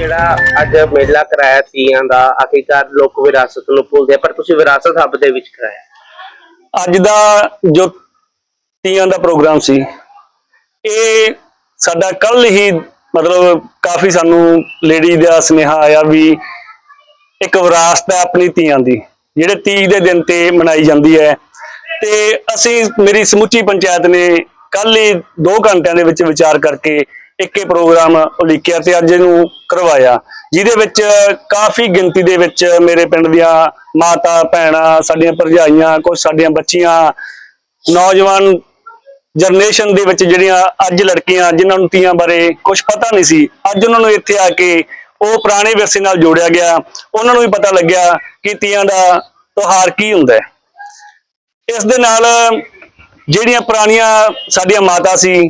ਜਿਹੜਾ ਅੱਜ ਮੇਲਾ ਕਰਾਇਆ ਤੀਆਂ ਦਾ ਆਖਿਰਕਾਰ ਲੋਕ ਵਿਰਾਸਤ ਨੂੰ ਭੁੱਲਦੇ ਆ, ਪਰ ਤੁਸੀਂ ਵਿਰਾਸਤ ਹੱਬ ਦੇ ਵਿੱਚ ਕਰਾਇਆ। ਅੱਜ ਦਾ ਜੋ ਤੀਆਂ ਦਾ ਪ੍ਰੋਗਰਾਮ ਸੀ ਇਹ ਸਾਡਾ ਕੱਲ ਹੀ ਮਤਲਬ ਕਾਫੀ ਸਾਨੂੰ ਲੇਡੀ ਦਾ ਸੁਨੇਹਾ ਆਇਆ ਵੀ ਇੱਕ ਵਿਰਾਸਤ ਹੈ ਆਪਣੀ ਤੀਆਂ ਦੀ ਜਿਹੜੇ ਤੀਜ ਦੇ ਦਿਨ ਤੇ ਮਨਾਈ ਜਾਂਦੀ ਹੈ। ਤੇ ਅਸੀਂ ਮੇਰੀ ਸਮੁੱਚੀ ਪੰਚਾਇਤ ਨੇ ਕੱਲ ਹੀ 2 ਘੰਟਿਆਂ ਦੇ ਵਿੱਚ ਵਿਚਾਰ ਕਰਕੇ ਇੱਕ ਇਹ ਪ੍ਰੋਗਰਾਮ ਉਲੀਕਿਆ ਤੇ ਅੱਜ ਇਹਨੂੰ ਕਰਵਾਇਆ, ਜਿਹਦੇ ਵਿੱਚ ਕਾਫੀ ਗਿਣਤੀ ਦੇ ਵਿੱਚ ਮੇਰੇ ਪਿੰਡ ਦੀਆਂ ਮਾਤਾ ਭੈਣਾਂ, ਸਾਡੀਆਂ ਭਰਜਾਈਆਂ ਕੁਝ ਸਾਡੀਆਂ ਬੱਚੀਆਂ, ਨੌਜਵਾਨ ਜਨਰੇਸ਼ਨ ਦੇ ਵਿੱਚ ਜਿਹੜੀਆਂ ਅੱਜ ਲੜਕੀਆਂ, ਜਿਨ੍ਹਾਂ ਨੂੰ ਤੀਆਂ ਬਾਰੇ ਕੁਝ ਪਤਾ ਨਹੀਂ ਸੀ, ਅੱਜ ਉਹਨਾਂ ਨੂੰ ਇੱਥੇ ਆ ਕੇ ਉਹ ਪੁਰਾਣੇ ਵਿਰਸੇ ਨਾਲ ਜੋੜਿਆ ਗਿਆ। ਉਹਨਾਂ ਨੂੰ ਵੀ ਪਤਾ ਲੱਗਿਆ ਕਿ ਤੀਆਂ ਦਾ ਤਿਉਹਾਰ ਕੀ ਹੁੰਦਾ ਹੈ। ਇਸ ਦੇ ਨਾਲ ਜਿਹੜੀਆਂ ਪੁਰਾਣੀਆਂ ਸਾਡੀਆਂ ਮਾਤਾ ਸੀ,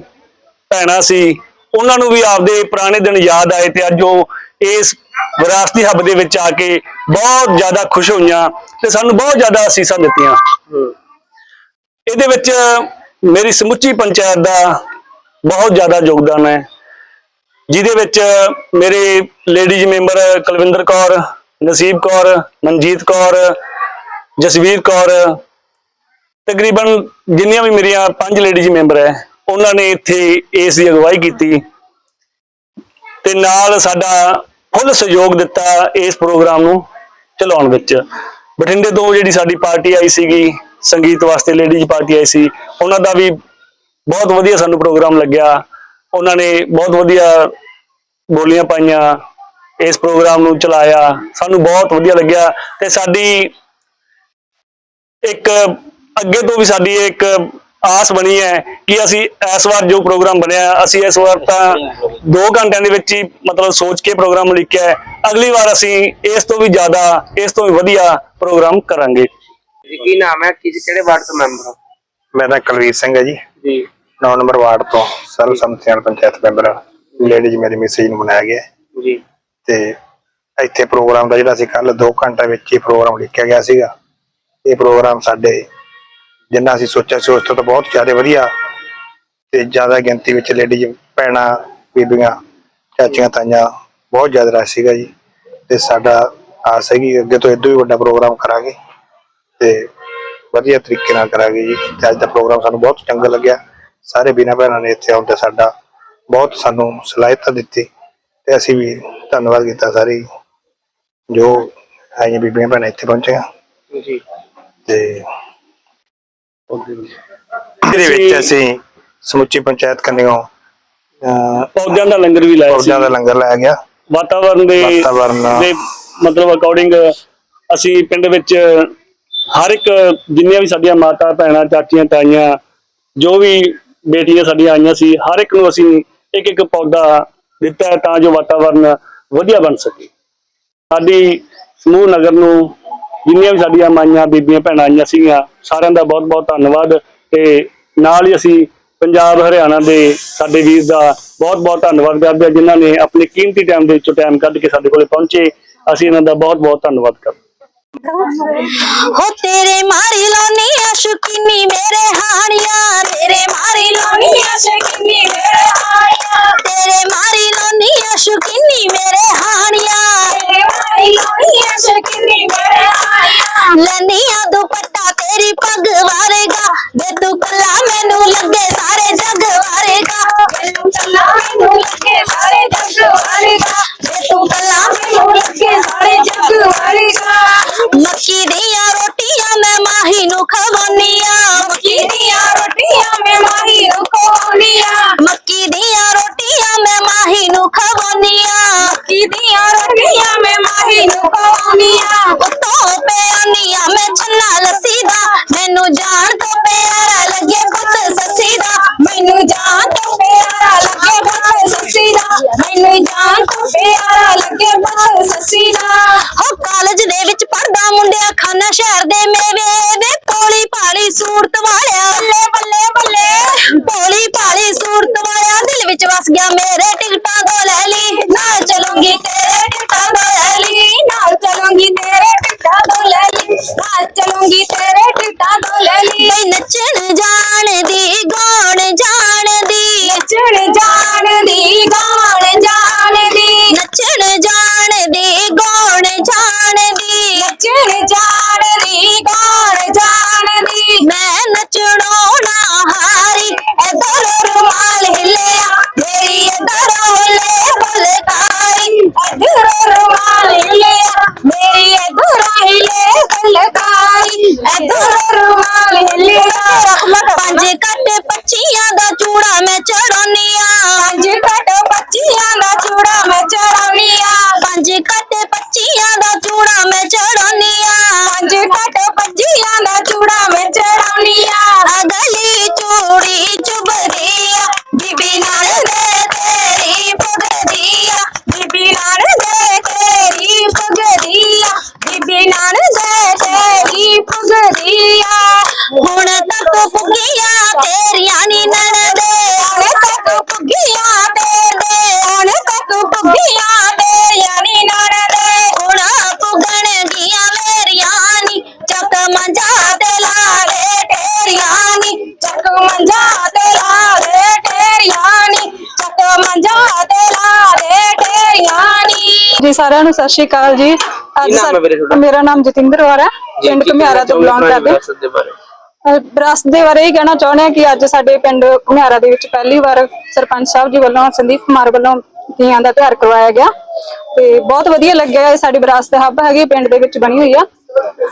ਭੈਣਾਂ ਸੀ ਉਹਨਾਂ ਨੂੰ ਵੀ ਆਪਦੇ ਪੁਰਾਣੇ ਦਿਨ ਯਾਦ ਆਏ ਤੇ ਅੱਜ ਉਹ ਇਸ ਵਿਰਾਸਤੀ ਹੱਬ ਦੇ ਵਿੱਚ ਆ ਕੇ ਬਹੁਤ ਜ਼ਿਆਦਾ ਖੁਸ਼ ਹੋਈਆਂ ਤੇ ਸਾਨੂੰ ਬਹੁਤ ਜ਼ਿਆਦਾ ਅਸੀਸਾਂ ਦਿੱਤੀਆਂ। ਇਹਦੇ ਵਿੱਚ ਮੇਰੀ ਸਮੁੱਚੀ ਪੰਚਾਇਤ ਦਾ ਬਹੁਤ ਜ਼ਿਆਦਾ ਯੋਗਦਾਨ ਹੈ, ਜਿਹਦੇ ਵਿੱਚ ਮੇਰੇ ਲੇਡੀਜ਼ ਮੈਂਬਰ ਕੁਲਵਿੰਦਰ ਕੌਰ, ਨਸੀਬ ਕੌਰ, ਮਨਜੀਤ ਕੌਰ, ਜਸਵੀਰ ਕੌਰ, ਤਕਰੀਬਨ ਜਿੰਨੀਆਂ ਵੀ ਮੇਰੀਆਂ ਪੰਜ ਲੇਡੀਜ਼ ਮੈਂਬਰ ਹੈ ਉਹਨਾਂ ਨੇ ਇੱਥੇ ਇਸ ਦੀ ਅਗਵਾਈ ਕੀਤੀ ਤੇ ਨਾਲ ਸਾਡਾ ਫੁੱਲ ਸਹਿਯੋਗ ਦਿੱਤਾ ਇਸ ਪ੍ਰੋਗਰਾਮ ਨੂੰ ਚਲਾਉਣ ਵਿੱਚ। ਬਠਿੰਡੇ ਤੋਂ ਜਿਹੜੀ ਸਾਡੀ ਪਾਰਟੀ ਆਈ ਸੀਗੀ, ਸੰਗੀਤ ਵਾਸਤੇ ਲੇਡੀਜ਼ ਪਾਰਟੀ ਆਈ ਸੀ, ਉਹਨਾਂ ਦਾ ਵੀ ਬਹੁਤ ਵਧੀਆ ਸਾਨੂੰ ਪ੍ਰੋਗਰਾਮ ਲੱਗਿਆ। ਉਹਨਾਂ ਨੇ ਬਹੁਤ ਵਧੀਆ ਬੋਲੀਆਂ ਪਾਈਆਂ, ਇਸ ਪ੍ਰੋਗਰਾਮ ਨੂੰ ਚਲਾਇਆ। ਸਾਨੂੰ ਬਹੁਤ ਵਧੀਆ ਲੱਗਿਆ ਤੇ ਸਾਡੀ ਇੱਕ ਅੱਗੇ ਤੋਂ ਵੀ ਸਾਡੀ ਇੱਕ ਆਸ ਬਣੀ ਹੈ ਕਿ ਅਸੀਂ ਇਸ ਵਾਰ ਜੋ ਪ੍ਰੋਗਰਾਮ ਬਣਿਆ ਅਸੀਂ ਇਸ ਵਾਰ ਤਾਂ 2 ਘੰਟਿਆਂ ਦੇ ਵਿੱਚ ਹੀ ਮਤਲਬ ਸੋਚ ਕੇ ਪ੍ਰੋਗਰਾਮ ਲਿਖਿਆ ਹੈ। ਅਗਲੀ ਵਾਰ ਅਸੀਂ ਇਸ ਤੋਂ ਵੀ ਜ਼ਿਆਦਾ ਇਸ ਤੋਂ ਵੀ ਵਧੀਆ ਪ੍ਰੋਗਰਾਮ ਕਰਾਂਗੇ। ਜੀ ਕੀ ਨਾਮ ਹੈ? ਕਿਸ ਕਿਹੜੇ ਵਾਰਡ ਤੋਂ ਮੈਂਬਰ ਹੋ? ਮੇਰਾ ਕੁਲਵੀਰ ਸਿੰਘ ਹੈ ਜੀ। ਜੀ। 9 ਨੰਬਰ ਵਾਰਡ ਤੋਂ ਸਰਵ ਸੰਮਤੀ ਨਾਲ ਪੰਚਾਇਤ ਮੈਂਬਰ ਲੇਡੀਜ਼ ਮੇਰੀ ਮੈਸੇਜ ਨੂੰ ਬਣਾਇਆ ਗਿਆ ਜੀ। ਤੇ ਇੱਥੇ ਪ੍ਰੋਗਰਾਮ ਦਾ ਜਿਹੜਾ ਸੀ ਕੱਲ 2 ਘੰਟੇ ਵਿੱਚ ਹੀ ਪ੍ਰੋਗਰਾਮ ਲਿਖਿਆ ਗਿਆ ਸੀਗਾ। ਇਹ ਪ੍ਰੋਗਰਾਮ ਸਾਡੇ ਜਿੰਨਾ ਅਸੀਂ ਸੋਚਿਆ ਸੀ ਉਸ ਤੋਂ ਤਾਂ ਬਹੁਤ ਜ਼ਿਆਦਾ ਵਧੀਆ। ਤੇ ਜ਼ਿਆਦਾ ਗਿਣਤੀ ਵਿੱਚ ਲੇਡੀਜ਼ ਭੈਣਾਂ ਬੀਬੀਆਂ ਚਾਚੀਆਂ ਤਾਈਆਂ ਬਹੁਤ ਜ਼ਿਆਦਾ ਰਸ਼ ਸੀਗਾ ਜੀ। ਤੇ ਸਾਡਾ ਆਸ ਹੈਗੀ ਅੱਗੇ ਤੋਂ ਇਦੋਂ ਵੀ ਵੱਡਾ ਪ੍ਰੋਗਰਾਮ ਕਰਾਂਗੇ। ਤੇ ਵਧੀਆ ਤਰੀਕੇ ਨਾਲ ਕਰਾਂਗੇ ਜੀ। ਤੇ ਅੱਜ ਦਾ ਪ੍ਰੋਗਰਾਮ ਸਾਨੂੰ ਬਹੁਤ ਚੰਗਾ ਲੱਗਿਆ। ਸਾਰੇ ਵੀਰਾਂ ਭੈਣਾਂ ਨੇ ਇੱਥੇ ਆਉਣ ਤੇ ਸਾਡਾ ਬਹੁਤ ਸਾਨੂੰ ਸਲਾਹਿਤਾ ਦਿੱਤੀ। ਤੇ ਅਸੀਂ ਵੀ ਧੰਨਵਾਦ ਕੀਤਾ ਸਾਰੇ ਜੋ ਆਈਆਂ ਬੀਬੀਆਂ ਭੈਣਾਂ ਇੱਥੇ ਪਹੁੰਚੀਆਂ। ਜੀ। ਤੇ ਇਹਦੇ ਵਿੱਚ ਅਸੀਂ ਸਮੁੱਚੀ ਪੰਚਾਇਤ ਕੰਨਿਓ ਪੌਦਿਆਂ ਦਾ ਲੰਗਰ ਵੀ ਲਾਇਆ ਸੀ ਪੌਦਿਆਂ ਦਾ ਲੰਗਰ ਲਾਇਆ ਗਿਆ। ਵਾਤਾਵਰਨ ਦੇ ਵਾਤਾਵਰਨ ਦੇ। ਮਤਲਬ ਅਕੋਰਡਿੰਗ ਅਸੀਂ ਪਿੰਡ ਵਿੱਚ ਹਰ ਇੱਕ ਜਿੰਨੀਆਂ ਵੀ ਸਾਡੀਆਂ ਮਾਤਾ ਭੈਣਾਂ ਚਾਚੀਆਂ ਤਾਈਆਂ ਜੋ ਵੀ ਬੇਟੀਆਂ ਸਾਡੀਆਂ ਆਈਆਂ ਸੀ ਹਰ ਇੱਕ ਨੂੰ ਅਸੀਂ ਇੱਕ ਇੱਕ ਪੌਦਾ ਦਿੱਤਾ ਹੈ ਤਾਂ ਜੋ ਵਾਤਾਵਰਨ ਵਧੀਆ ਬਣ ਸਕੇ। ਸਾਡੀ ਸਮੂਹ ਨਗਰ ਨੂੰ ਜਿੰਨੀਆਂ ਵੀ ਸਾਡੀਆਂ ਮਾਈਆਂ, ਬੀਬੀਆਂ, ਭੈਣਾਂ ਆਈਆਂ ਸੀਗੀਆਂ, ਸਾਰਿਆਂ ਦਾ ਬਹੁਤ ਬਹੁਤ ਧੰਨਵਾਦ ਤੇ ਨਾਲ ਹੀ ਅਸੀਂ ਪੰਜਾਬ, ਹਰਿਆਣਾ ਦੇ ਸਾਡੇ ਵੀਰ ਦਾ ਬਹੁਤ ਬਹੁਤ ਧੰਨਵਾਦ ਕਰਦੇ ਹਾਂ, ਜਿਨ੍ਹਾਂ ਨੇ ਆਪਣੇ ਕੀਮਤੀ ਟਾਈਮ ਦੇ ਵਿੱਚੋਂ ਟਾਈਮ ਕੱਢ ਕੇ ਸਾਡੇ ਕੋਲੇ ਪਹੁੰਚੇ। ਅਸੀਂ ਇਹਨਾਂ ਦਾ ਬਹੁਤ ਬਹੁਤ ਧੰਨਵਾਦ ਕਰਦੇ ਹੋ। ਤੇਰੇ ਮਾਰੀ ਲੋਨੀ ਅਸ਼ੁਕਿਨੀ ਮੇਰੇ ਹਾਣੀਆਂ। ਤੇਰੇ ਮਾਰੀ ਲੋਨੀ ਅਸ਼ੁਕਿਨੀ ਮੇਰੇ ਵਾਰੇਗਾ ਦੇ ਤੂੰ ਕੱਲਾ ਮੈਨੂੰ ਲੱਗੇ ਸਾਰੇ ਜੱਗ ਵਾਰੇਗਾ ਮੱਕੀ ਦੀਆਂ ਰੋਟੀਆਂ ਮੈਂ ਮਾਹੀ ਨੂੰ ਖਵਾਉਣੀਆਂ ਮੱਕੀ ਦੀਆਂ ਰੋਟੀਆਂ ਮੈਂ ਮਾਹੀ ਨੂੰ ਖਵਾਉਣੀਆਂ ਮੱਕੀ ਦੀਆਂ ਰੋਟੀਆਂ ਮੈਂ ਮਾਹੀ ਨੂੰ ਖਵਾਉਣੀਆਂ ਮੱਕੀ ਦੀਆਂ ਰੋਟੀਆਂ ਮੈਂ ਮਾਹੀ ਨੂੰ ਖਵਾਉਣੀਆਂ ਉਤੋਂ ਪਿਆਨੀਆਂ ਮੈਂ ਛੰਨਾ ਲੱਸੀ ਦਾ ਮੈਨੂੰ ਜਾਣ ਤੋਂ ਪਿਆਰਾ ਮੁੰਡਿਆ ਸ਼ਹਿਰ ਦੇ ਮੇਵੇ ਵੇ ਪੋਲੀ ਭਾਲੀ ਸੂਰਤ ਵਾਲਿਆ ਬੱਲੇ ਬੱਲੇ ਬੱਲੇ ਪੋਲੀ ਭਾਲੀ ਸੂਰਤ ਵਾਲਿਆ ਦਿਲ ਵਿੱਚ ਵਸ ਗਿਆ ਮੇਰੇ ਟਿਕਟਾਂ ਤੋਂ ਲੈ ਲਈ, ਨਾਲ ਚਲੂੰਗੀ ਤੇਰੇ ਟਿਕਟਾਂ ਤੋਂ ਲੈ ਲਈ, ਨਾਲ ਚਲੂੰਗੀ ਤੇਰੇ ਟਿਕਟਾਂ ਤੋਂ ਲੈ ਲਈ, ਨਾਲ ਚਲੂੰਗੀ ਤੇਰੇ ਟਿਕਟਾਂ ਤੋਂ ਲੈ ਲਈ। ਨੱਚਣ ਜਾਣਦੀ ਗਾਉਣ ਜਾਣਦੀ জানিয়া ਸਾਰਿਆਂ ਨੂੰ ਸਤਿ ਸ਼੍ਰੀ ਅਕਾਲ ਜੀ। ਨਾਮ ਹੈ ਵੀਰੇ ਤੁਹਾਡਾ? ਮੇਰਾ ਨਾਮ ਜਤਿੰਦਰ ਕੌਰ ਹੈ। ਪਿੰਡ ਘੁਮਿਆਰਾ ਤੋਂ ਬਿਲੋਂਗ ਕਰਦੇ ਵਿਰਾਸਤ ਦੇ ਬਾਰੇ? ਇਹ ਕਹਿਣਾ ਚਾਹੁੰਦੇ ਹਾਂ ਕਿ ਅੱਜ ਸਾਡੇ ਪਿੰਡ ਘੁਮਿਆਰਾ ਦੇ ਵਿੱਚ ਪਹਿਲੀ ਵਾਰ ਸਰਪੰਚ ਸਾਹਿਬ ਜੀ ਵੱਲੋਂ ਸੰਦੀਪ ਕੁਮਾਰ ਵੱਲੋਂ ਤੀਆਂ ਦਾ ਤਿਉਹਾਰ ਕਰਵਾਇਆ ਗਿਆ। ਤੇ ਬਹੁਤ ਵਧੀਆ ਲੱਗਿਆ ਇਹ ਸਾਡੀ ਵਿਰਾਸਤ ਹੱਬ ਹੈਗੀ ਪਿੰਡ ਦੇ ਵਿੱਚ ਬਣੀ ਹੋਈ ਆ।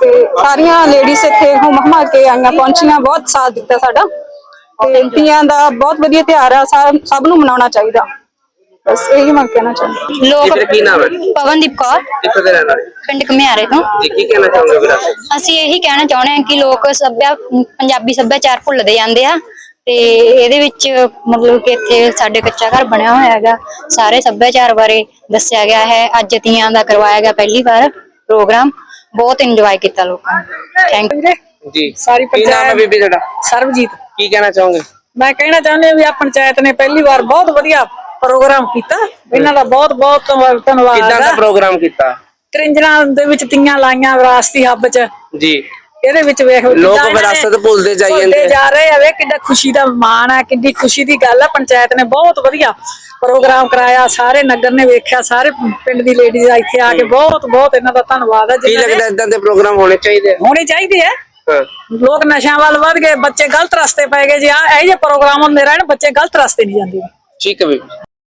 ਤੇ ਸਾਰੀਆਂ ਲੇਡੀਜ਼ ਇੱਥੇ ਹੁਮ ਹਮਾ ਕੇ ਆਈਆਂ ਪਹੁੰਚੀਆਂ ਬਹੁਤ ਸਾਥ ਦਿੱਤਾ ਸਾਡਾ। ਤੇ ਤੀਆਂ ਦਾ ਬਹੁਤ ਵਧੀਆ ਤਿਉਹਾਰ ਆ ਸਾ- ਸਭ ਨੂੰ ਮਨਾਉਣਾ ਚਾਹੀਦਾ। ਬਸ ਇਹੀ ਮੈਂ ਕਹਿਣਾ ਚਾਹੁੰਦੀ ਲੋਕ ਕੀ ਨਾਮ ਹੈ? ਪਵਨਦੀਪ ਕੌਰ। ਕਿੱਥੋਂ ਦੇ ਰਹਿਣ ਵਾਲੇ? ਪਿੰਡ ਘੁਮਿਆਰੇ ਤੋਂ। ਜੀ ਕੀ ਕਹਿਣਾ ਚਾਹੋਗੇ ਵਿਰਾਸਤ ਅਸੀਂ ਇਹੀ ਕਹਿਣਾ ਚਾਹੁੰਦੇ ਹਾਂ ਕਿ ਲੋਕ ਸੱਭਿਆ ਪੰਜਾਬੀ ਸੱਭਿਆਚਾਰ ਭੁੱਲਦੇ ਜਾਂਦੇ ਆ। ਤੇ ਇਹਦੇ ਵਿੱਚ ਮਤਲਬ ਕਿ ਇੱਥੇ ਸਾਡੇ ਕੱਚਾ ਘਰ ਬਣਿਆ ਹੋਇਆ ਹੈਗਾ। ਸਾਰੇ ਸੱਭਿਆਚਾਰ ਬਾਰੇ ਦੱਸਿਆ ਗਿਆ ਹੈ। ਅੱਜ ਤੀਆਂ ਦਾ ਕਰਵਾਇਆ ਗਿਆ ਪਹਿਲੀ ਵਾਰ ਪ੍ਰੋਗਰਾਮ। ਬਹੁਤ ਇੰਜੋਏ ਕੀਤਾ ਲੋਕਾਂ ਨੇ। ਥੈਂਕ ਯੂ ਜੀ। ਸਾਰੀ ਕੀ ਨਾਮ ਹੈ ਬੀਬੀ ਤੁਹਾਡਾ? ਸਰਬਜੀਤ। ਕੀ ਕਹਿਣਾ ਚਾਹੋਗੇ? ਮੈਂ ਕਹਿਣਾ ਚਾਹੁੰਦੀ ਹਾਂ ਵੀ ਆ ਪੰਚਾਇਤ ਨੇ ਪਹਿਲੀ ਵਾਰ ਬਹੁਤ ਵਧੀਆ ਪ੍ਰੋਗਰਾਮ ਕੀਤਾ। ਇਹਨਾਂ ਦਾ ਬਹੁਤ ਬਹੁਤ ਧੰਨਵਾਦ- ਕਿੱਦਾਂ ਦਾ ਪ੍ਰੋਗਰਾਮ ਕੀਤਾ? ਤ੍ਰਿੰਜਣਾ ਦੇ ਵਿੱਚ ਤੀਆਂ ਲਾਈਆਂ ਵਿਰਾਸਤੀ ਹੱਬ 'ਚ। ਜੀ। ਇਹਦੇ ਵਿੱਚ ਵੇਖ ਲੋਕ ਵਿਰਾਸਤ ਭੁੱਲਦੇ ਜਾਈ ਜਾਂਦੇ ਆ। ਜਾ ਰਹੇ ਆ। ਵੇ ਕਿੱਡਾ ਖੁਸ਼ੀ ਦਾ ਮਾਣ ਹੈ ਕਿੰਨੀ ਖੁਸ਼ੀ ਦੀ ਗੱਲ ਹੈ ਪੰਚਾਇਤ ਨੇ ਬਹੁਤ ਵਧੀਆ ਪ੍ਰੋਗਰਾਮ ਕਰਾਇਆ। ਸਾਰੇ ਨਗਰ ਨੇ ਵੇਖਿਆ ਸਾਰੇ ਪਿੰਡ ਦੀ ਲੇਡੀਜ਼ ਇੱਥੇ ਆ ਕੇ ਬਹੁਤ ਬਹੁਤ ਇਹਨਾਂ ਦਾ ਧੰਨਵਾਦ ਹੈ ਕੀ ਜਿਨ੍ਹਾਂ ਨੇ- ਲੱਗਦਾ ਇਦਾਂ ਦੇ ਪ੍ਰੋਗਰਾਮ ਹੋਣੇ ਚਾਹੀਦੇ ਆ? ਹੋਣੇ ਚਾਹੀਦੇ ਹਾਂ। ਲੋਕ ਨਸ਼ਿਆਂ ਵੱਲ ਵੱਧ ਗਏ ਬੱਚੇ ਗਲਤ ਰਸਤੇ ਪੈ ਗਏ। ਜੀ ਆ ਇਹ ਜਿਹੇ ਪ੍ਰੋਗਰਾਮ ਹੁੰਦੇ ਰਹਿਣ ਬੱਚੇ ਗਲਤ ਰਸਤੇ ਨਹੀਂ ਜਾਂਦੇ। ਠੀਕ ਹੈ ਬੀਬੀ।